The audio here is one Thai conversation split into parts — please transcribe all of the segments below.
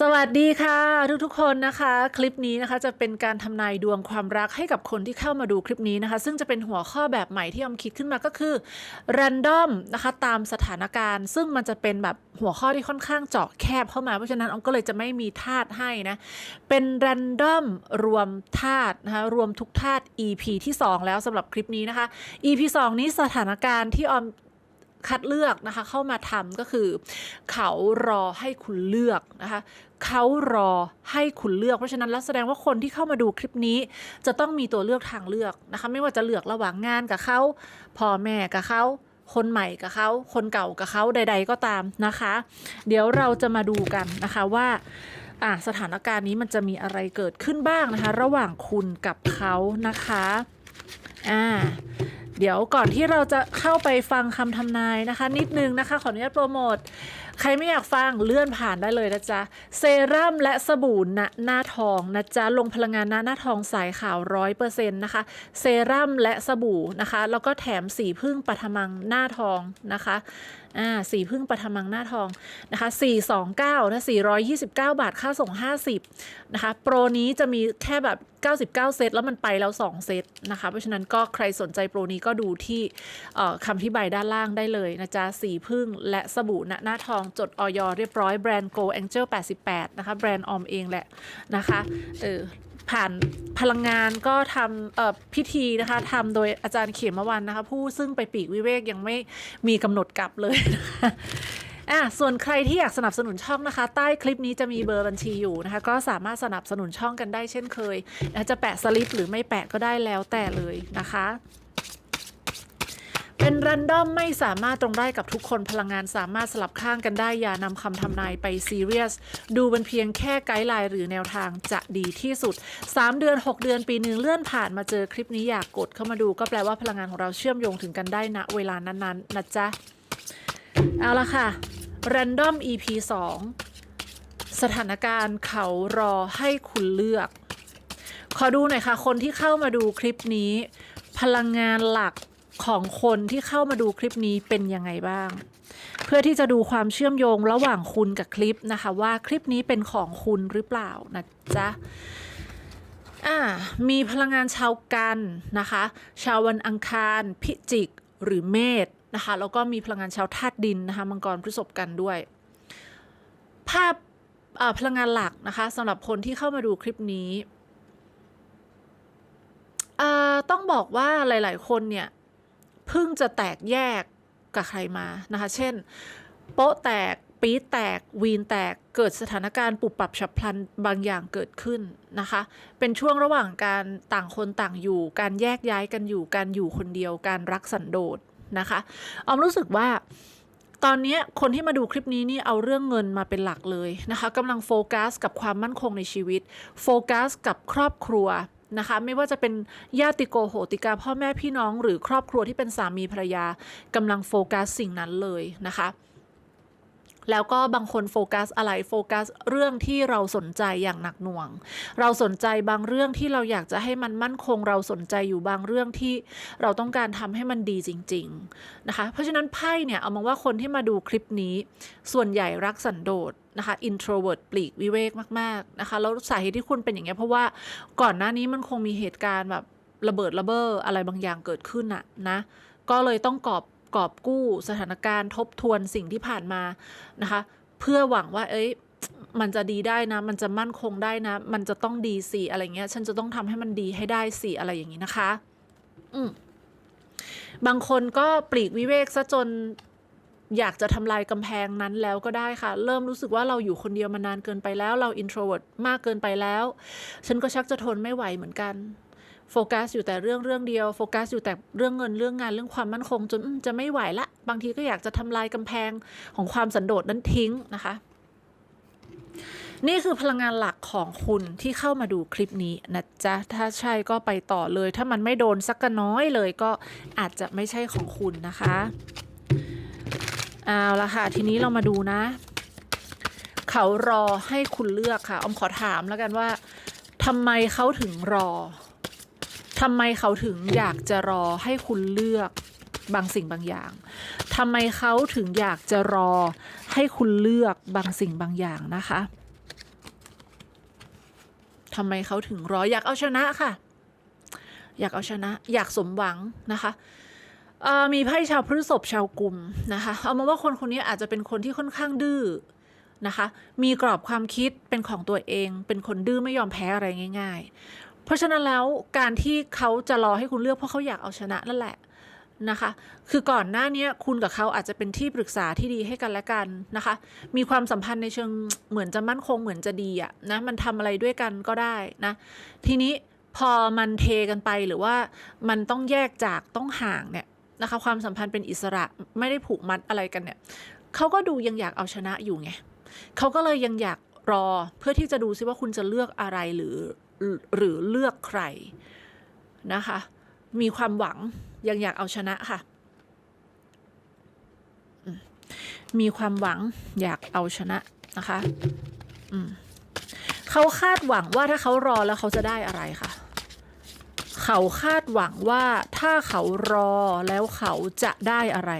สวัสดีค่ะ ทุกๆคนนะคะ คลิปนี้นะคะจะเป็นการทำนายดวงความรักให้กับคนที่เข้ามาดูคลิปนี้นะคะ ซึ่งจะเป็นหัวข้อแบบใหม่ที่ออมคิดขึ้นมาก็คือ random นะคะตามสถานการณ์ ซึ่งมันจะเป็นแบบหัวข้อที่ค่อนข้างเจาะแคบเข้ามา เพราะฉะนั้นออมก็เลยจะไม่มีธาตุให้นะ เป็น random รวมธาตุนะคะรวมทุกธาตุ EP ที่ 2 แล้วสำหรับคลิปนี้นะคะ EP 2 นี้สถานการณ์ที่ออม คัดเลือกนะคะเข้ามาทำก็คือ เขารอให้คุณเลือกนะคะเขารอให้คุณเลือกเพราะฉะนั้นแล้วแสดงว่าคนที่เข้ามาดูคลิปนี้ จะต้องมีตัวเลือกทางเลือกนะคะไม่ว่าจะเลือกระหว่างงานกับเขาพ่อแม่กับเขาคนใหม่กับเขาคนเก่ากับเขาใด ๆ ก็ตามนะคะ เดี๋ยวเราจะมาดูกันนะคะว่าอะสถานการณ์นี้มันจะมีอะไรเกิดขึ้นบ้างนะคะ ระหว่างคุณกับเขานะคะอ่า เดี๋ยวก่อนที่เราจะเข้าไปฟังคำทำนายนะคะ นิดนึงนะคะ ขออนุญาตโปรโมท ใครไม่อยากฟังเลื่อนผ่านได้เลยนะจ๊ะ เซรั่มและสบู่ณหน้าทองนะจ๊ะ ลงพลังงานหน้าหน้าทองสายขาวร้อยเปอร์เซ็นต์นะคะ เซรั่มและสบู่นะคะ แล้วก็แถมสีพึ่งปฐมังหน้าทองนะคะ อ่าสีพึ่งปฐมังหน้าทองนะคะ429นะ429 บาทค่าส่ง 50นะคะโปรนี้จะมีแค่แบบ 99 เซตแล้วมันไปแล้ว 2 เซตนะคะเพราะฉะนั้นก็ใครสนใจโปรนี้ก็ดูที่คำที่ใบด้านล่างได้เลยนะจ๊ะสีพึ่งและสบู่ณหน้าทองจดออยเรียบร้อยแบรนด์ Go Angel 88 นะคะแบรนด์ออมเองแหละนะคะเออ ผ่านพลังงานก็ทำพิธีนะคะทำโดยอาจารย์เขมวันนะคะ ผู้ซึ่งไปปีกวิเวกยังไม่มีกำหนดกลับเลยนะคะอะส่วนใครที่อยากสนับสนุนช่องนะคะ ใต้คลิปนี้จะมีเบอร์บัญชีอยู่นะคะ ก็สามารถสนับสนุนช่องกันได้เช่นเคย จะแปะสลิปหรือไม่แปะก็ได้แล้วแต่เลยนะคะ เป็นรันดอมไม่สามารถตรงได้กับทุกคนพลังงานสามารถสลับข้างกันได้ อย่านำคำทำนายไปซีเรียส ดูเป็นเพียงแค่ไกด์ไลน์หรือแนวทางจะดีที่สุด 3 เดือน 6 เดือนปีหนึ่งเลื่อนผ่านมาเจอคลิปนี้อยากกดเข้ามาดูก็แปลว่าพลังงานของเราเชื่อมโยงถึงกันได้ณเวลานั้นๆนะจ๊ะ เอาละค่ะ Random EP 2 สถานการณ์เขารอให้คุณเลือก ขอดูหน่อยค่ะ คนที่เข้ามาดูคลิปนี้ พลังงานหลัก ของคนที่เข้ามาดูคลิปนี้เป็นยังไงบ้าง เพื่อที่จะดูความเชื่อมโยงระหว่างคุณกับคลิปนะคะ ว่าคลิปนี้เป็นของคุณหรือเปล่านะจ๊ะอ่ามีพลังงานชาวกันนะคะ ชาววันอังคาร พิจิกหรือเมษนะคะแล้วก็มีพลังงานชาวธาตุดินนะคะมังกรพฤษภกันด้วย ภาพพลังงานหลักนะคะสำหรับคนที่เข้ามาดูคลิปนี้ต้องบอกว่าหลาย ๆ คนเนี่ย เพิ่งจะแตกแยกกับใครมานะคะ เช่น โป๊ะแตกปี๊แตก วีนแตกเกิดสถานการณ์ปุบปรับฉับพลันบางอย่างเกิดขึ้นนะคะ เป็นช่วงระหว่างการต่างคนต่างอยู่ การแยกย้ายกันอยู่ การอยู่คนเดียว การรักสันโดษนะคะออมรู้สึกว่าตอนนี้คนที่มาดูคลิปนี้นี่เอาเรื่องเงินมาเป็นหลักเลยนะคะกำลังโฟกัสกับความมั่นคงในชีวิต โฟกัสกับครอบครัว นะคะ ไม่ว่าจะเป็นญาติโกโหติกาพ่อแม่พี่น้อง หรือครอบครัวที่เป็นสามีภรรยากำลังโฟกัสสิ่งนั้นเลยนะคะ แล้วก็บางคนโฟกัสอะไรโฟกัสเรื่องที่เราสนใจอย่างหนักหน่วง เราสนใจบางเรื่องที่เราอยากจะให้มันมั่นคง เราสนใจอยู่บางเรื่องที่เราต้องการทำให้มันดีจริง ๆนะคะ เพราะฉะนั้นไพ่เนี่ยเอามองว่าคนที่มาดูคลิปนี้ ส่วนใหญ่รักสันโดษนะคะ introvert ปลีกวิเวกมากๆนะคะแล้วสาเหตุที่คุณเป็นอย่างเงี้ยเพราะว่าก่อนหน้านี้มันคงมีเหตุการณ์แบบระเบิดระเบ้ออะไรบางอย่างเกิดขึ้นอะนะ ก็เลยต้องกอบ กอบกู้สถานการณ์ทบทวนสิ่งที่ผ่านมานะคะ เพื่อหวังว่า เอ้ยมันจะดีได้นะ มันจะมั่นคงได้นะ มันจะต้องดีสิอะไรเงี้ย ฉันจะต้องทำให้มันดีให้ได้สิอะไรอย่างนี้นะคะ อืมบางคนก็ปลีกวิเวกซะจนอยากจะทำลายกำแพงนั้นแล้วก็ได้ค่ะ เริ่มรู้สึกว่าเราอยู่คนเดียวมานานเกินไปแล้ว เรา introvert มากเกินไปแล้ว ฉันก็ชักจะทนไม่ไหวเหมือนกัน โฟกัสอยู่แต่เรื่องเรื่องเดียวโฟกัสอยู่แต่เรื่องเงินเรื่องงานเรื่องความมั่นคง จนจะไม่ไหวละ บางทีก็อยากจะทำลายกำแพงของความสันโดษนั้นทิ้งนะคะ นี่คือพลังงานหลักของคุณที่เข้ามาดูคลิปนี้นะจ๊ะ ถ้าใช่ก็ไปต่อเลย ถ้ามันไม่โดนสักน้อยเลยก็อาจจะไม่ใช่ของคุณนะคะเอาละค่ะ ทีนี้เรามาดูนะ เขารอให้คุณเลือกค่ะออมขอถามแล้วกันว่าทำไมเขาถึงรอ ทำไมเขาถึงอยากจะรอให้คุณเลือกบางสิ่งบางอย่างทำไมเขาถึงอยากจะรอให้คุณเลือกบางสิ่งบางอย่างนะคะทำไมเขาถึงรออยากเอาชนะค่ะ อยากเอาชนะ อยากสมหวังนะคะมีไพ่ชาวพฤษภชาวกลุ่มนะคะ เอามาว่าคนคนนี้อาจจะเป็นคนที่ค่อนข้างดื้อนะคะ มีกรอบความคิดเป็นของตัวเอง เป็นคนดื้อไม่ยอมแพ้อะไรง่ายๆ เพราะฉะนั้นแล้วการที่เขาจะรอให้คุณเลือกเพราะเขาอยากเอาชนะนั่นแหละนะคะ คือก่อนหน้านี้คุณกับเขาอาจจะเป็นที่ปรึกษาที่ดีให้กันและกันนะคะ มีความสัมพันธ์ในเชิงเหมือนจะมั่นคงเหมือนจะดีอะนะ มันทำอะไรด้วยกันก็ได้นะ ทีนี้พอมันเทกันไปหรือว่ามันต้องแยกจากต้องห่างเนี่ยนะคะ ความสัมพันธ์เป็นอิสระไม่ได้ผูกมัดอะไรกันเนี่ย เขาก็ดูยังอยากเอาชนะอยู่ไง เขาก็เลยยังอยาก รอเพื่อที่จะดูซิว่าคุณจะเลือกอะไรหรือหรือเลือกใครนะคะ มีความหวังยังอยากเอาชนะค่ะ มีความหวังอยากเอาชนะนะคะเขาคาดหวังว่าถ้าเขารอแล้วเขาจะได้อะไรค่ะ เขาคาดหวังว่าถ้าเขารอแล้วเขาจะได้อะไร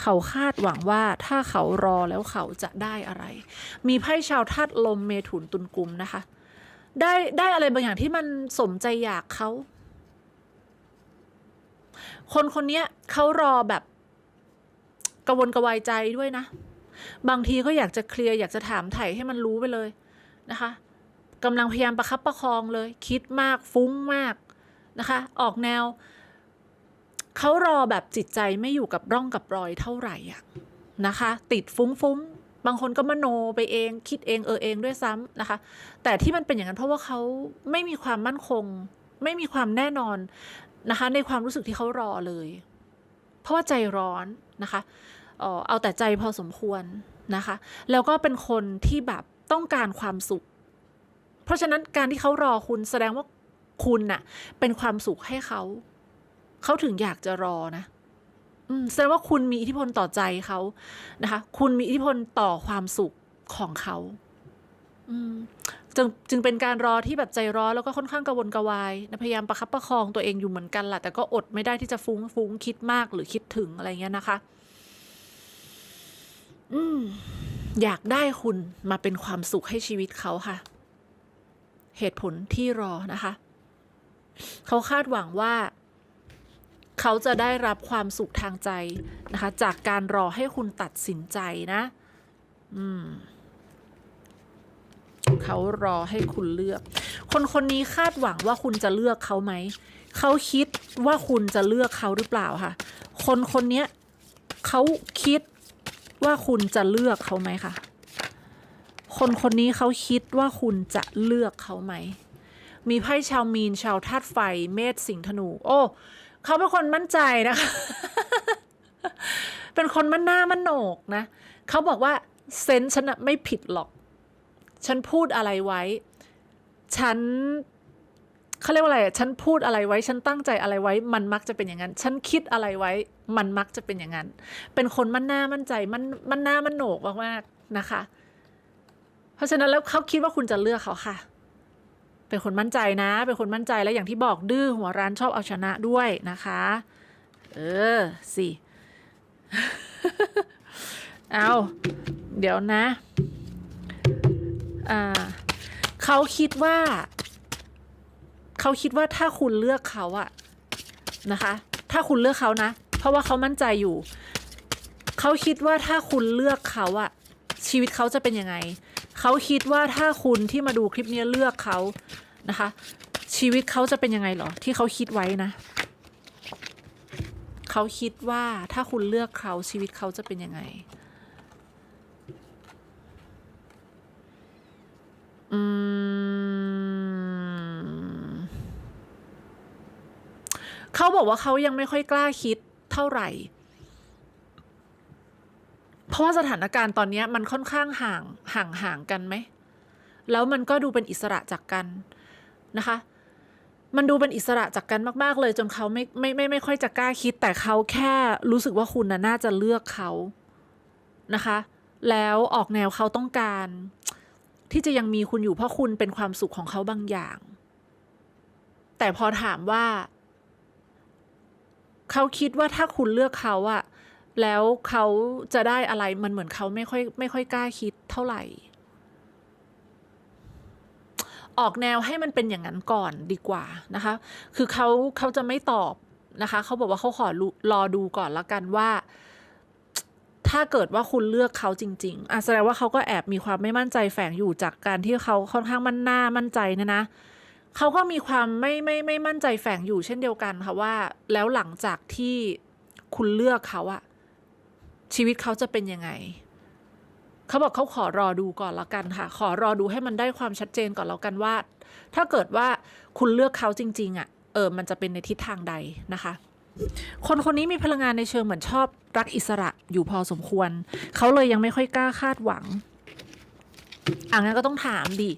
เขาคาดหวังว่าถ้าเขารอแล้วเขาจะได้อะไร มีไพ่ชาวธาตุลมเมถุนตุลกุมนะคะ ได้ได้อะไรบางอย่างที่มันสมใจอยากเขา คนคนนี้เขารอแบบกระวนกระวายใจด้วยนะ บางทีก็อยากจะเคลียร์อยากจะถามไถ่ให้มันรู้ไปเลยนะคะกำลังพยายามประคับประคองเลย คิดมากฟุ้งมากนะคะ ออกแนว เขารอแบบจิตใจไม่อยู่กับร่องกับรอยเท่าไหร่อะนะคะ ติดฟุ้งฟุ้งบางคนก็มโนไปเองคิดเองเออเองด้วยซ้ำนะคะ แต่ที่มันเป็นอย่างนั้นเพราะว่าเขาไม่มีความมั่นคง ไม่มีความแน่นอนนะคะ ในความรู้สึกที่เขารอเลย เพราะว่าใจร้อนนะคะเอาแต่ใจพอสมควรนะคะ แล้วก็เป็นคนที่แบบต้องการความสุข เพราะฉะนั้นการที่เขารอคุณแสดงว่าคุณน่ะเป็นความสุขให้เขา เขาถึงอยากจะรอนะแสดงว่าคุณมีอิทธิพลต่อใจเขานะคะ คุณมีอิทธิพลต่อความสุขของเขาจึงจึงเป็นการรอที่แบบใจร้อนแล้วก็ค่อนข้างกระวนกระวายนะพยายามประคับประคองตัวเองอยู่เหมือนกันแหละแต่ก็อดไม่ได้ที่จะฟุ้งฟุ้งคิดมากหรือคิดถึงอะไรเงี้ยนะคะ อืม อยากได้คุณมาเป็นความสุขให้ชีวิตเขาค่ะ เหตุผลที่รอนะคะ เขาคาดหวังว่า เขาจะได้รับความสุขทางใจนะคะ จากการรอให้คุณตัดสินใจนะ อืมเขารอให้คุณเลือก คนคนนี้คาดหวังว่าคุณจะเลือกเขาไหม เขาคิดว่าคุณจะเลือกเขาหรือเปล่าค่ะ คนคนนี้เขาคิดว่าคุณจะเลือกเขาไหมคะคนคนนี้เขาคิดว่าคุณจะเลือกเขาไหม มีไพ่ชาวมีนชาวธาตุไฟ เมษสิงห์ธนู โอ้ เขาเป็นคนมั่นใจนะคะ เป็นคนมั่นหน้ามั่นโหนกนะ เขาบอกว่าเซนฉันนะไม่ผิดหรอก ฉันพูดอะไรไว้ ฉันเขาเรียกว่าอะไรอะฉันพูดอะไรไว้ ฉันตั้งใจอะไรไว้ มันมักจะเป็นอย่างนั้น ฉันคิดอะไรไว้ มันมักจะเป็นอย่างนั้น เป็นคนมั่นหน้ามั่นใจ มันมันหน้ามันโหนกมากๆนะคะ เพราะฉะนั้นแล้วเขาคิดว่าคุณจะเลือกเขาค่ะ เป็นคนมั่นใจนะ เป็นคนมั่นใจและอย่างที่บอกดื้อหัวร้านชอบเอาชนะด้วยนะคะ เออสิเอาเดี๋ยวนะอ่าเขาคิดว่า เขาคิดว่าถ้าคุณเลือกเขาอะนะคะ ถ้าคุณเลือกเขานะ เพราะว่าเขามั่นใจอยู่ เขาคิดว่าถ้าคุณเลือกเขาอะ ชีวิตเขาจะเป็นยังไง เขาคิดว่าถ้าคุณที่มาดูคลิปนี้เลือกเขานะคะ ชีวิตเขาจะเป็นยังไงเหรอ ที่เขาคิดไว้นะเขาคิดว่าถ้าคุณเลือกเขาชีวิตเขาจะเป็นยังไง อืมเขาบอกว่าเขายังไม่ค่อยกล้าคิดเท่าไหร่ เพราะว่าสถานการณ์ตอนนี้มันค่อนข้างห่างห่างห่างกันไหม แล้วมันก็ดูเป็นอิสระจากกันนะคะ มันดูเป็นอิสระจากกันมาก ๆ เลยจนเขาไม่ไม่ไม่ไม่ค่อยจะกล้าคิด แต่เขาแค่รู้สึกว่าคุณน่ะน่าจะเลือกเขานะคะ แล้วออกแนวเขาต้องการ ที่จะยังมีคุณอยู่เพราะคุณเป็นความสุขของเขาบางอย่าง แต่พอถามว่า เขาคิดว่าถ้าคุณเลือกเขาอะ แล้วเขาจะได้อะไรมันเหมือนเขาไม่ค่อยไม่ค่อยกล้าคิดเท่าไหร่ ออกแนวให้มันเป็นอย่างนั้นก่อนดีกว่านะคะ คือเขาเขาจะไม่ตอบนะคะเขาบอกว่าเขาขอรอดูก่อนละกันว่า ถ้าเกิดว่าคุณเลือกเขาจริงๆอะแสดงว่าเขาก็แอบมีความไม่มั่นใจแฝงอยู่จากการที่เขาค่อนข้างมั่นหน้ามั่นใจนะนะเขาก็มีความไม่ไม่ไม่มั่นใจแฝงอยู่เช่นเดียวกันค่ะว่า แล้วหลังจากที่คุณเลือกเขาอะ ชีวิตเขาจะเป็นยังไง เขาบอกเขาขอรอดูก่อนละกันค่ะ ขอรอดูให้มันได้ความชัดเจนก่อนแล้วกันว่า ถ้าเกิดว่าคุณเลือกเขาจริง ๆอะเออ มันจะเป็นในทิศทางใดนะคะคนคนนี้มีพลังงานในเชิงเหมือนชอบรักอิสระอยู่พอสมควร เขาเลยยังไม่ค่อยกล้าคาดหวังอะงั้นก็ต้องถามดิ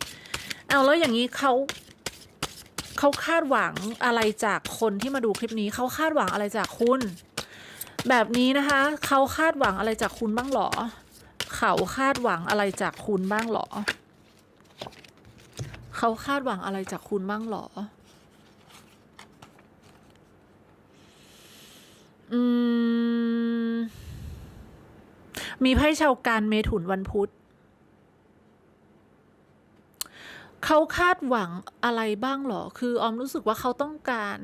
เอาแล้วอย่างนี้เขาเขาคาดหวังอะไรจากคนที่มาดูคลิปนี้ เขาคาดหวังอะไรจากคุณ แบบนี้นะคะเขาคาดหวังอะไรจากคุณบ้างหรอ เขาคาดหวังอะไรจากคุณบ้างหรอ เขาคาดหวังอะไรจากคุณบ้างหรอ อืม มีไพ่ชาวการเมถุนวันพุธเขาคาดหวังอะไรบ้างหรอ คือออมรู้สึกว่าเขาต้องการ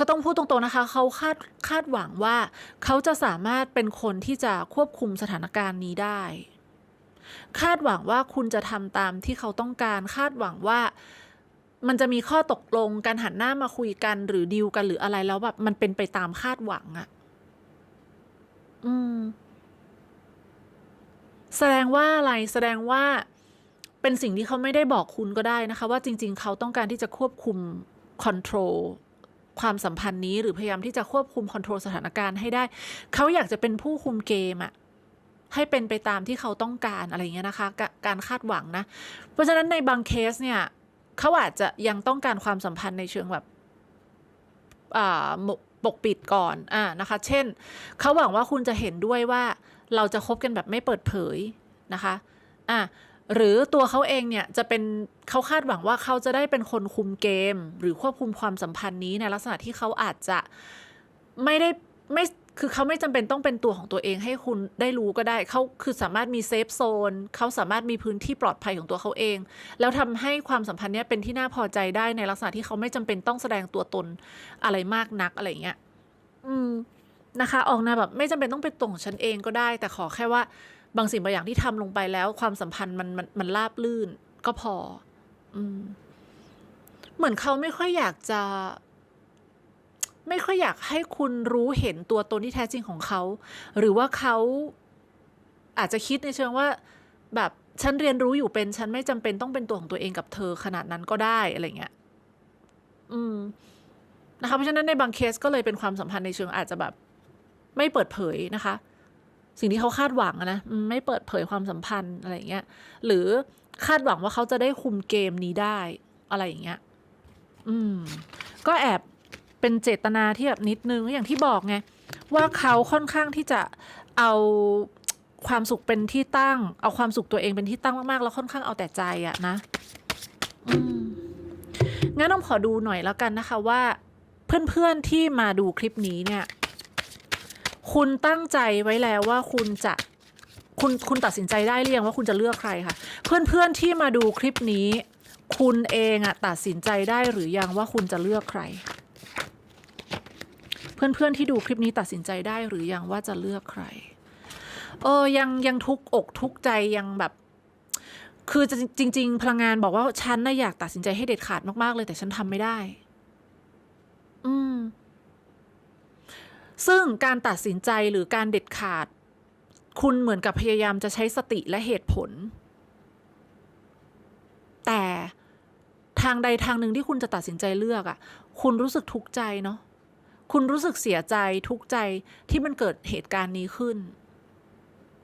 ก็ต้องพูดตรงๆนะคะ เขาคาดคาดหวังว่าเขาจะสามารถเป็นคนที่จะควบคุมสถานการณ์นี้ได้ คาดหวังว่าคุณจะทำตามที่เขาต้องการ คาดหวังว่ามันจะมีข้อตกลงการหันหน้ามาคุยกันหรือดีลกันหรืออะไรแล้วแบบมันเป็นไปตามคาดหวังอะอืม แสดงว่าอะไรแสดงว่าเป็นสิ่งที่เขาไม่ได้บอกคุณก็ได้นะคะ ว่าจริง ๆ เขาต้องการที่จะควบคุมคอนโทรล ความสัมพันธ์นี้หรือพยายามที่จะควบคุมคอนโทรลสถานการณ์ให้ได้ เขาอยากจะเป็นผู้คุมเกมอะให้เป็นไปตามที่เขาต้องการอะไรเงี้ยนะคะกการคาดหวังนะ เพราะฉะนั้นในบางเคสเนี่ยเขาอาจจะยังต้องการความสัมพันธ์ในเชิงแบบปกปิดก่อนอ่านะคะ เช่น เขาหวังว่าคุณจะเห็นด้วยว่าเราจะคบกันแบบไม่เปิดเผยนะคะอะ หรือตัวเขาเองเนี่ยจะเป็นเขาคาดหวังว่าเขาจะได้เป็นคนคุมเกม หรือควบคุมความสัมพันธ์นี้ในลักษณะที่เขาอาจจะไม่ได้ไม่คือเขาไม่จำเป็นต้องเป็นตัวของตัวเองให้คุณได้รู้ก็ได้เขาคือสามารถมีเซฟโซนเขาสามารถมีพื้นที่ปลอดภัยของตัวเขาเอง แล้วทำให้ความสัมพันธ์เนี้ยเป็นที่น่าพอใจได้ในลักษณะที่เขาไม่จำเป็นต้องแสดงตัวตนอะไรมากนักอะไรเงี้ย อืมนะคะ ออกแนวแบบไม่จำเป็นต้องเป็นตัวของฉันเองก็ได้ แต่ขอแค่ว่า บางสิ่งบางอย่างที่ทำลงไปแล้ว ความสัมพันธ์มันมันมันราบลื่น ก็พอ อืม เหมือนเขาไม่ค่อยอยากจะ ไม่ค่อยอยากให้คุณรู้เห็นตัวตนที่แท้จริงของเขา หรือว่าเขาอาจจะคิดในเชิงว่า แบบฉันเรียนรู้อยู่เป็น ฉันไม่จำเป็นต้องเป็นตัวของตัวเองกับเธอขนาดนั้นก็ได้อะไรเงี้ย อืม นะคะ เพราะฉะนั้นในบางเคสก็เลยเป็นความสัมพันธ์ในเชิงอาจจะแบบ ไม่เปิดเผยนะคะ สิ่งที่เขาคาดหวังอะนะไม่เปิดเผยความสัมพันธ์อะไรเงี้ยหรือคาดหวังว่าเขาจะได้คุมเกมนี้ได้อะไรอย่างเงี้ยอืม ก็แอบเป็นเจตนาที่แบบนิดนึงอย่างที่บอกไงว่าเขาค่อนข้างที่จะเอาความสุขเป็นที่ตั้ง เอาความสุขตัวเองเป็นที่ตั้งมากๆ แล้วค่อนข้างเอาแต่ใจอะนะอืมงั้นต้องขอดูหน่อยแล้วกันนะคะว่า เพื่อนๆที่มาดูคลิปนี้เนี่ย คุณตั้งใจไว้แล้วว่าคุณจะคุณคุณตัดสินใจได้หรือยังว่าคุณจะเลือกใครคะเพื่อนๆที่มาดูคลิปนี้ คุณเองอะตัดสินใจได้หรือยังว่าคุณจะเลือกใคร เพื่อนๆที่ดูคลิปนี้ตัดสินใจได้หรือยังว่าจะเลือกใคร เออยังยังทุกอกทุกใจยังแบบ คือจะจริง ๆ พลังงานบอกว่าฉันน่ะอยากตัดสินใจให้เด็ดขาดมากๆเลยแต่ฉันทำไม่ได้ อืม ซึ่งการตัดสินใจหรือการเด็ดขาด คุณเหมือนกับพยายามจะใช้สติและเหตุผล แต่ทางใดทางหนึ่งที่คุณจะตัดสินใจเลือกอะ่ะ คุณรู้สึกทุกข์ใจเนาะคุณรู้สึกเสียใจทุกข์ใจที่มันเกิดเหตุการณ์นี้ขึ้น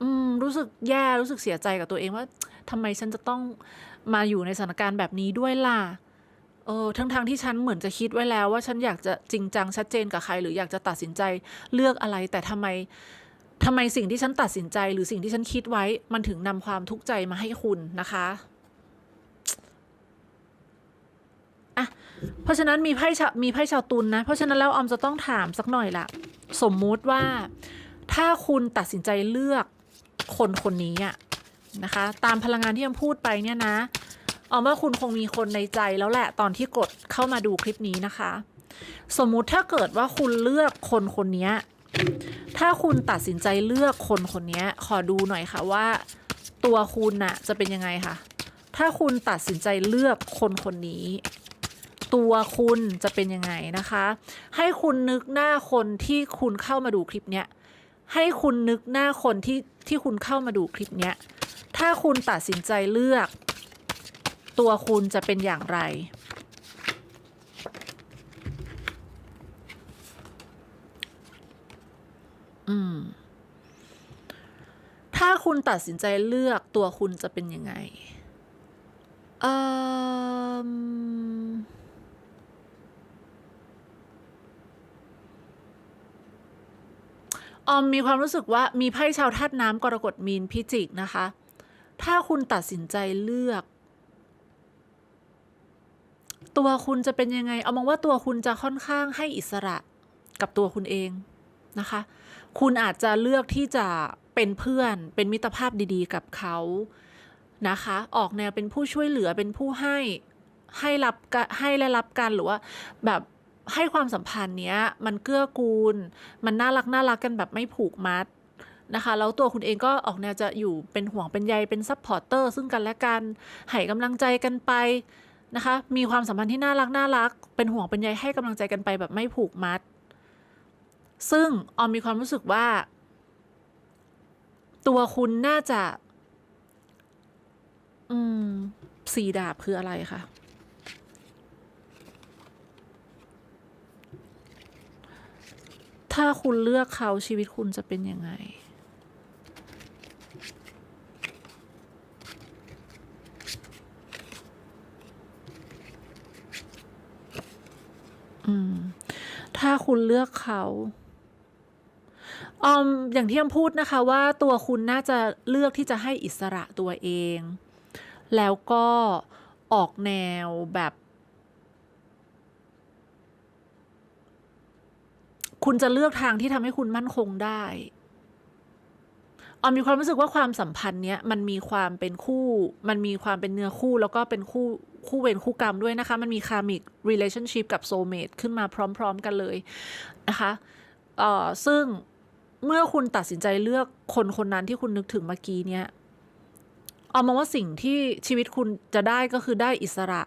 อืม รู้สึกแย่รู้สึกเสียใจกับตัวเองว่าทำไมฉันจะต้องมาอยู่ในสถานการณ์แบบนี้ด้วยล่ะ ออทั้งทางๆที่ฉันเหมือนจะคิดไว้แล้วว่าฉันอยากจะจริงจังชัดเจนกับใคร หรืออยากจะตัดสินใจเลือกอะไร แต่ทำไมทำไมสิ่งที่ฉันตัดสินใจ หรือสิ่งที่ฉันคิดไว้ มันถึงนำความทุกข์ใจมาให้คุณนะคะอะเพราะฉะนั้นมีไพ่ชามีไพ่ชาวตุลนะ เพราะฉะนั้นแล้วออมจะต้องถามสักหน่อยละสมมุติว่าถ้าคุณตัดสินใจเลือกคนคนนี้อะนะคะ ตามพลังงานที่ออมพูดไปเนี่ยนะ เอาว่าคุณคงมีคนในใจแล้วแหละตอนที่กดเข้ามาดูคลิปนี้นะคะ สมมุติถ้าเกิดว่าคุณเลือกคนคนนี้ถ้าคุณตัดสินใจเลือกคนคนนี้ขอดูหน่อยค่ะว่า ตัวคุณน่ะจะเป็นยังไงคะถ้าคุณตัดสินใจเลือกคนคนนี้ ตัวคุณจะเป็นยังไงนะคะ ให้คุณนึกหน้าคนที่คุณเข้ามาดูคลิปเนี้ยให้คุณนึกหน้าคนที่ที่คุณเข้ามาดูคลิปเนี้ยถ้าคุณตัดสินใจเลือก ตัวคุณจะเป็นอย่างไร อืม ถ้าคุณตัดสินใจเลือกตัวคุณจะเป็นยังไงเอ่มออมมีความรู้สึกว่ามีไพ่ชาวธาตุน้ำกรกฎมีนพิจิกนะคะ ถ้าคุณตัดสินใจเลือก ตัวคุณจะเป็นยังไง เอามองว่าตัวคุณจะค่อนข้างให้อิสระกับตัวคุณเองนะคะ คุณอาจจะเลือกที่จะเป็นเพื่อน เป็นมิตรภาพดีๆ กับเขานะคะ ออกแนวเป็นผู้ช่วยเหลือ เป็นผู้ให้ ให้รับให้และรับกันหรือว่าแบบให้ความสัมพันธ์เนี้ย มันเกื้อกูล มันน่ารักน่ารักกันแบบไม่ผูกมัดนะคะแล้วตัวคุณเองก็ออกแนวจะอยู่เป็นห่วงเป็นใยเป็นซัพพอร์เตอร์ซึ่งกันและกันให้กำลังใจกันไป นะคะ มีความสัมพันธ์ที่น่ารักน่ารัก เป็นห่วงเป็นใยให้กำลังใจกันไปแบบไม่ผูกมัด ซึ่งออมมีความรู้สึกว่า ตัวคุณน่าจะ อืมสีดาบคืออะไรคะถ้าคุณเลือกเขาชีวิตคุณจะเป็นยังไง ถ้าคุณเลือกเขาออมอย่างที่อมพูดนะคะว่าตัวคุณน่าจะเลือกที่จะให้อิสระตัวเอง แล้วก็ออกแนวแบบ คุณจะเลือกทางที่ทำให้คุณมั่นคงได้ ออมมีความรู้สึกว่าความสัมพันธ์เนี้ยมันมีความเป็นคู่ มันมีความเป็นเนื้อคู่ แล้วก็เป็นคู่คู่เวรคู่กรรมด้วยนะคะ มันมีคามิก relationship กับ soulmate ขึ้นมาพร้อม ๆ กันเลยนะคะเอ่อซึ่งเมื่อคุณตัดสินใจเลือกคนคนนั้นที่คุณนึกถึงเมื่อกี้เนี้ยเอามาว่าสิ่งที่ชีวิตคุณจะได้ก็คือได้อิสระ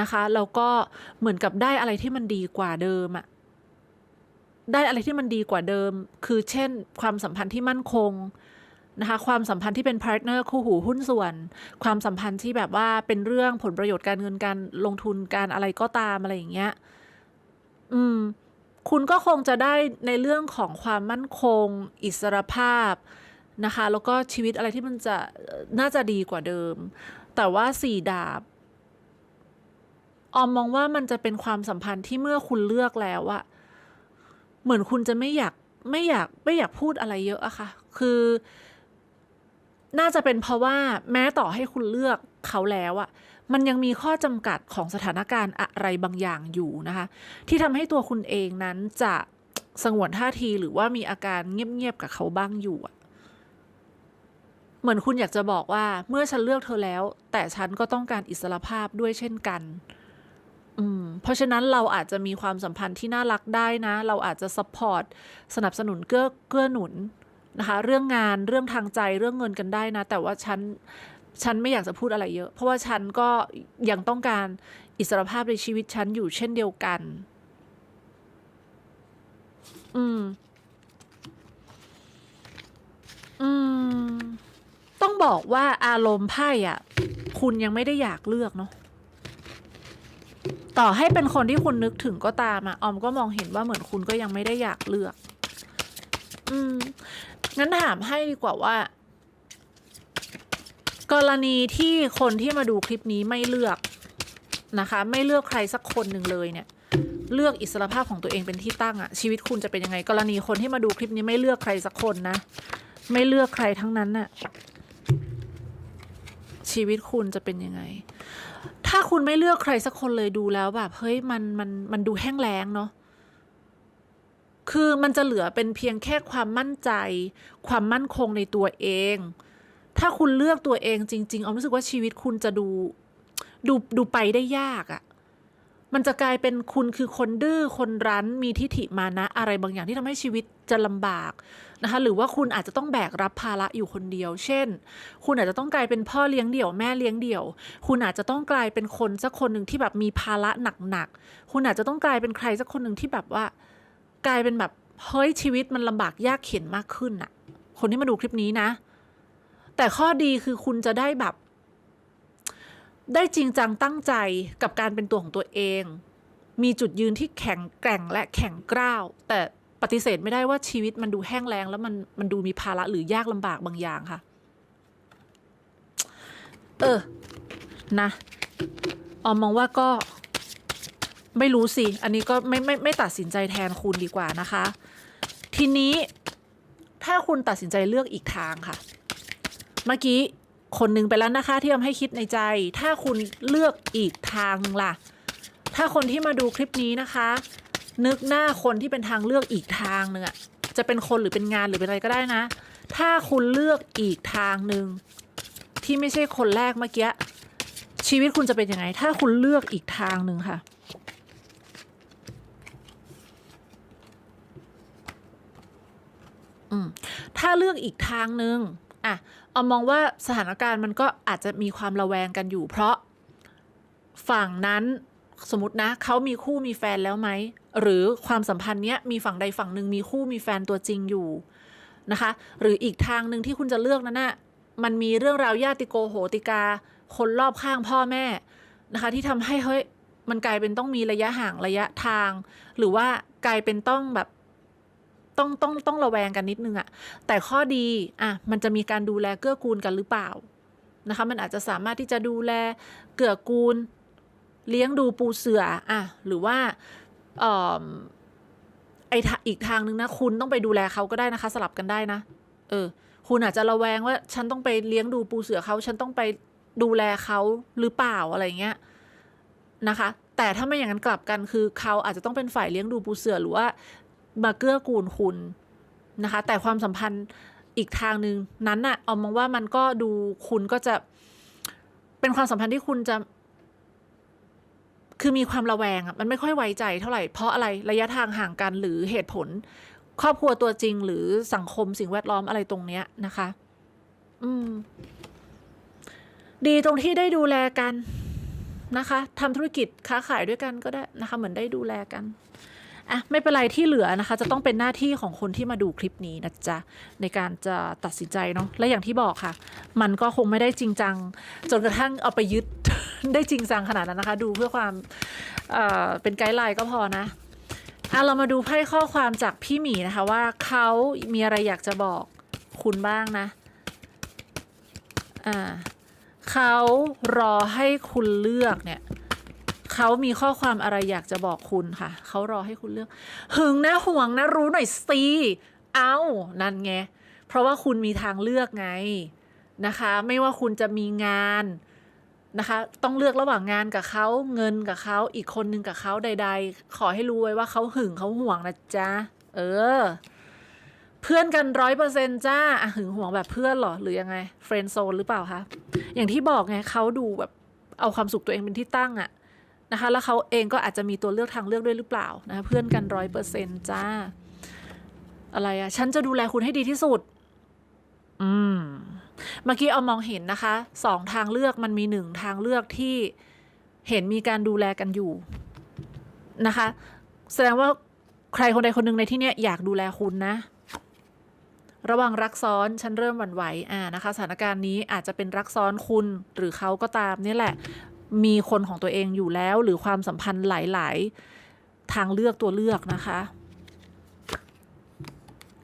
นะคะ แล้วก็เหมือนกับได้อะไรที่มันดีกว่าเดิมอะ ได้อะไรที่มันดีกว่าเดิม คือเช่น ความสัมพันธ์ที่มั่นคงนะคะความสัมพันธ์ที่เป็นพาร์ทเนอร์คู่หูหุ้นส่วน ความสัมพันธ์ที่แบบว่าเป็นเรื่องผลประโยชน์การเงินการลงทุนการอะไรก็ตามอะไรอย่างเงี้ย อืม คุณก็คงจะได้ในเรื่องของความมั่นคง อิสรภาพนะคะ แล้วก็ชีวิตอะไรที่มันจะน่าจะดีกว่าเดิม แต่ว่าสี่ดาบ ออมมองว่ามันจะเป็นความสัมพันธ์ที่เมื่อคุณเลือกแล้วอะ เหมือนคุณจะไม่อยากไม่อยากไม่อยากพูดอะไรเยอะอะค่ะ คือ น่าจะเป็นเพราะว่าแม้ต่อให้คุณเลือกเขาแล้วอะมันยังมีข้อจำกัดของสถานการณ์อะไรบางอย่างอยู่นะคะ ที่ทำให้ตัวคุณเองนั้นจะสงวนท่าทีหรือว่ามีอาการเงียบๆกับเขาบ้างอยู่อะเหมือนคุณอยากจะบอกว่าเมื่อฉันเลือกเธอแล้ว แต่ฉันก็ต้องการอิสรภาพด้วยเช่นกัน อืมเพราะฉะนั้นเราอาจจะมีความสัมพันธ์ที่น่ารักได้นะ เราอาจจะสปอร์ตสนับสนุนเกื้อเกื้อหนุนนะคะ เรื่องงานเรื่องทางใจเรื่องเงินกันได้นะ แต่ว่าฉันฉันไม่อยากจะพูดอะไรเยอะ เพราะว่าฉันก็ยังต้องการอิสรภาพในชีวิตฉันอยู่เช่นเดียวกัน อืม อืม ต้องบอกว่าอารมณ์ไพ่อะคุณยังไม่ได้อยากเลือกเนาะ ต่อให้เป็นคนที่คุณนึกถึงก็ตามอะออมก็มองเห็นว่าเหมือนคุณก็ยังไม่ได้อยากเลือก อืม งั้นถามให้ดีกว่าว่า กรณีที่คนที่มาดูคลิปนี้ไม่เลือกนะคะ ไม่เลือกใครสักคนหนึ่งเลยเนี่ย เลือกอิสรภาพของตัวเองเป็นที่ตั้งอะชีวิตคุณจะเป็นยังไง กรณีคนที่มาดูคลิปนี้ไม่เลือกใครสักคนนะไม่เลือกใครทั้งนั้นน่ะชีวิตคุณจะเป็นยังไง ถ้าคุณไม่เลือกใครสักคนเลยดูแล้วแบบเฮ้ยมันมันมันดูแห้งแล้งเนาะคือมันจะเหลือเป็นเพียงแค่ความมั่นใจ ความมั่นคงในตัวเอง ถ้าคุณเลือกตัวเองจริงๆออมรู้สึกว่าชีวิตคุณจะดูดูดูไปได้ยากอะ่ะมันจะกลายเป็นคุณคือคนดื้อคนรั้นมีทิฐิมานะ อะไรบางอย่างที่ทำให้ชีวิตจะลำบาก นะคะหรือว่าคุณอาจจะต้องแบกรับภาระอยู่คนเดียว เช่น คุณอาจจะต้องกลายเป็นพ่อเลี้ยงเดี่ยวแม่เลี้ยงเดี่ยว คุณอาจจะต้องกลายเป็นคนสักคนหนึ่งที่แบบมีภาระหนักๆคุณอาจจะต้องกลายเป็นใครสักคนหนึ่งที่แบบว่า กลายเป็นแบบเฮ้ยชีวิตมันลำบากยากเข็นมากขึ้นอะคนที่มาดูคลิปนี้นะ แต่ข้อดีคือคุณจะได้แบบ ได้จริงจังตั้งใจกับการเป็นตัวของตัวเอง มีจุดยืนที่แข็งแกร่งและแข็งกร้าวแต่ ปฏิเสธไม่ได้ว่าชีวิตมันดูแห้งแล้งแล้วมันมันดูมีภาระหรือยากลำบากบางอย่างค่ะ เออ นะออมมองว่าก็ไม่รู้สิ อันนี้ก็ไม่ไม่ไม่ตัดสินใจแทนคุณดีกว่านะคะ ทีนี้ถ้าคุณตัดสินใจเลือกอีกทางค่ะ เมื่อกี้คนหนึ่งไปแล้วนะคะ ที่ทำให้คิดในใจ ถ้าคุณเลือกอีกทางล่ะ ถ้าคนที่มาดูคลิปนี้นะคะ นึกหน้าคนที่เป็นทางเลือกอีกทางหนึ่งอะจะเป็นคนหรือเป็นงานหรือเป็นอะไรก็ได้นะ ถ้าคุณเลือกอีกทางหนึ่งที่ไม่ใช่คนแรกเมื่อกี้ชีวิตคุณจะเป็นยังไง ถ้าคุณเลือกอีกทางหนึ่งค่ะ อืม ถ้าเลือกอีกทางหนึ่งอะเอามองว่าสถานการณ์มันก็อาจจะมีความระแวงกันอยู่ เพราะฝั่งนั้น สมมตินะเขามีคู่มีแฟนแล้วไหม หรือความสัมพันธ์เนี้ยมีฝั่งใดฝั่งหนึ่งมีคู่มีแฟนตัวจริงอยู่นะคะ หรืออีกทางหนึ่งที่คุณจะเลือกนั้นน่ะมันมีเรื่องราวญาติโกโหติกา คนรอบข้างพ่อแม่นะคะ ที่ทำให้เฮ้ยมันกลายเป็นต้องมีระยะห่างระยะทาง หรือว่ากลายเป็นต้องแบบต้องต้องต้องระแวงกันนิดนึงอะแต่ข้อดีอะมันจะมีการดูแลเกื้อกูลกันหรือเปล่านะคะ มันอาจจะสามารถที่จะดูแลเกื้อกูล เลี้ยงดูปูเสืออะหรือว่าออไออีกทางนึงนะ คุณต้องไปดูแลเขาก็ได้นะคะ สลับกันได้นะ เออ คุณอาจจะระแวงว่า ฉันต้องไปเลี้ยงดูปูเสือเขา ฉันต้องไปดูแลเขาหรือเปล่าอะไรเงี้ยนะคะ แต่ถ้าไม่อย่างนั้นกลับกันคือเขาอาจจะต้องเป็นฝ่ายเลี้ยงดูปูเสือหรือว่ามาเกื้อกูลคุณนะคะ แต่ความสัมพันธ์อีกทางหนึ่งนั้นน่ะเอามองว่ามันก็ดูคุณก็จะเป็นความสัมพันธ์ที่คุณจะ คือมีความระแวงอะมันไม่ค่อยไว้ใจเท่าไหร่เพราะอะไรระยะทางห่างกันหรือเหตุผล ครอบครัวตัวจริง หรือสังคมสิ่งแวดล้อมอะไรตรงเนี้ยนะคะ อืม ดีตรงที่ได้ดูแลกันนะคะทำธุรกิจค้าขายด้วยกันก็ได้นะคะ เหมือนได้ดูแลกัน อะไม่เป็นไรที่เหลือนะคะ จะต้องเป็นหน้าที่ของคนที่มาดูคลิปนี้นะจ๊ะในการจะตัดสินใจเนาะและอย่างที่บอกค่ะ มันก็คงไม่ได้จริงจัง จนกระทั่งเอาไปยึด ได้จริงจังขนาดนั้นนะคะ ดูเพื่อความเอ่อเป็นไกด์ไลน์ก็พอนะอะเรามาดูไพ่ข้อความจากพี่หมีนะคะว่าเขามีอะไรอยากจะบอกคุณบ้างนะอ่าเขารอให้คุณเลือกเนี่ย เขามีข้อความอะไรอยากจะบอกคุณค่ะ เขารอให้คุณเลือก หึงนะห่วงนะรู้หน่อยสิเอานั่นไง เพราะว่าคุณมีทางเลือกไงนะคะ ไม่ว่าคุณจะมีงานนะคะ ต้องเลือกระหว่างงานกับเขาเงินกับเขาอีกคนนึงกับเขาใด ๆ ขอให้รู้ไว้ว่าเขาหึงเขาห่วงนะจ๊ะ เออ เพื่อนกันร้อยเปอร์เซ็นจ้าหึงห่วงแบบเพื่อนหรอ หรือยังไงเฟรนด์โซนหรือเปล่าคะอย่างที่บอกไงเขาดูแบบเอาความสุขตัวเองเป็นที่ตั้งอะ นะคะ แล้วเขาเองก็อาจจะมีตัวเลือกทางเลือกด้วยหรือเปล่านะคะเพื่อนกันร้อยเปอร์เซ็นจ้า อะไรอะฉันจะดูแลคุณให้ดีที่สุด อืม เมื่อกี้เอามองเห็นนะคะสองทางเลือกมันมีหนึ่งทางเลือกที่เห็นมีการดูแลกันอยู่นะคะ แสดงว่าใครคนใดคนหนึ่งในที่เนี้ยอยากดูแลคุณนะ ระว่างรักซ้อนฉันเริ่มหวั่นไหวอ่านะคะ สถานการณ์นี้อาจจะเป็นรักซ้อนคุณหรือเขาก็ตามนี่แหละ มีคนของตัวเองอยู่แล้ว หรือความสัมพันธ์หลาย ๆ ทางเลือกตัวเลือกนะคะ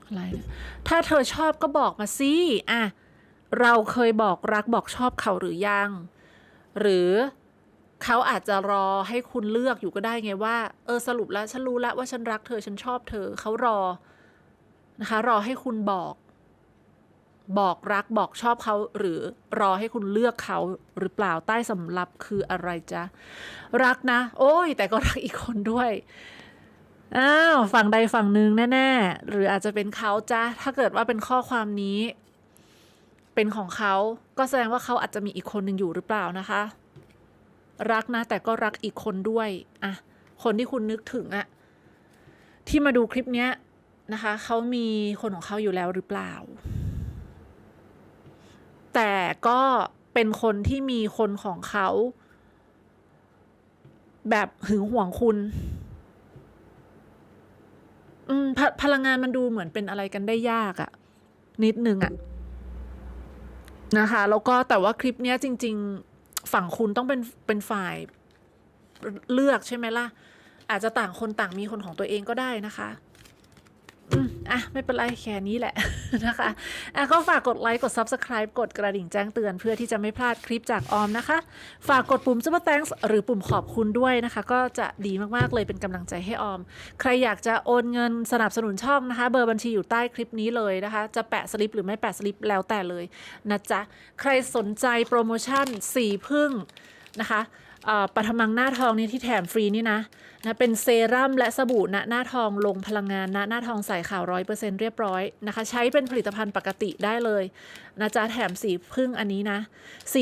อะไรเนี่ยถ้าเธอชอบก็บอกมาสิอะเราเคยบอกรักบอกชอบเขาหรือยัง หรือเขาอาจจะรอให้คุณเลือกอยู่ก็ได้ไงว่า เออสรุปแล้วฉันรู้แล้วว่าฉันรักเธอฉันชอบเธอเขารอนะคะรอให้คุณบอก บอกรักบอกชอบเขาหรือรอให้คุณเลือกเขาหรือเปล่าใต้สำรับคืออะไรจ๊ะ รักนะ โอ้ย แต่ก็รักอีกคนด้วยอ้าวฝั่งใดฝั่งหนึ่งแน่ ๆ หรืออาจจะเป็นเขาจ้ะถ้าเกิดว่าเป็นข้อความนี้ เป็นของเขาก็แสดงว่าเขาอาจจะมีอีกคนหนึ่งอยู่หรือเปล่านะคะ รักนะ แต่ก็รักอีกคนด้วยอะคนที่คุณนึกถึงอะที่มาดูคลิปเนี้ยนะคะเขามีคนของเขาอยู่แล้วหรือเปล่า แต่ก็เป็นคนที่มีคนของเขา แบบหึงหวงคุณ อืมพพลังงานมันดูเหมือนเป็นอะไรกันได้ยากอะนิดนึงอะนะคะ แล้วก็แต่ว่าคลิปเนี้ยจริง ๆ ฝั่งคุณต้องเป็นเป็นฝ่ายเลือกใช่ไหมล่ะ อาจจะต่างคนต่างมีคนของตัวเองก็ได้นะคะ อะ ไม่เป็นไรแค่นี้แหละนะคะ อะก็ฝากกดไลค์ กด Subscribe กดกระดิ่งแจ้งเตือนเพื่อที่จะไม่พลาดคลิปจากออมนะคะ ฝากกดปุ่ม Super Thanks หรือปุ่มขอบคุณด้วยนะคะ ก็จะดีมากๆเลยเป็นกำลังใจให้ออม ใครอยากจะโอนเงินสนับสนุนช่องนะคะ เบอร์บัญชีอยู่ใต้คลิปนี้เลยนะคะ จะแปะสลิปหรือไม่แปะสลิปแล้วแต่เลยนะจ๊ะ ใครสนใจโปรโมชั่นสีพึ่งนะคะ ปฐมังหน้าทองนี่ที่แถมฟรีนี่นะนะเป็นเซรั่มและสบู่ณหน้าทองลงพลังงานณหน้าทองใส่ขาวร้อยเปอร์เซ็นเรียบร้อยนะคะ ใช้เป็นผลิตภัณฑ์ปกติได้เลยนะจ๊ะแถมสีพึ่งอันนี้นะ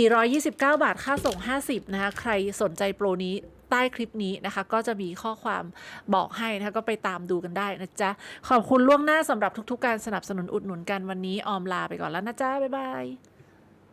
429 บาทค่าส่ง 50 นะคะ ใครสนใจโปรนี้ใต้คลิปนี้นะคะ ก็จะมีข้อความบอกให้นะคะก็ไปตามดูกันได้นะจ๊ะ ขอบคุณล่วงหน้าสำหรับทุกๆ การสนับสนุนอุดหนุนกันวันนี้ออมลาไปก่อนแล้วนะจ๊ะ บ๊ายบาย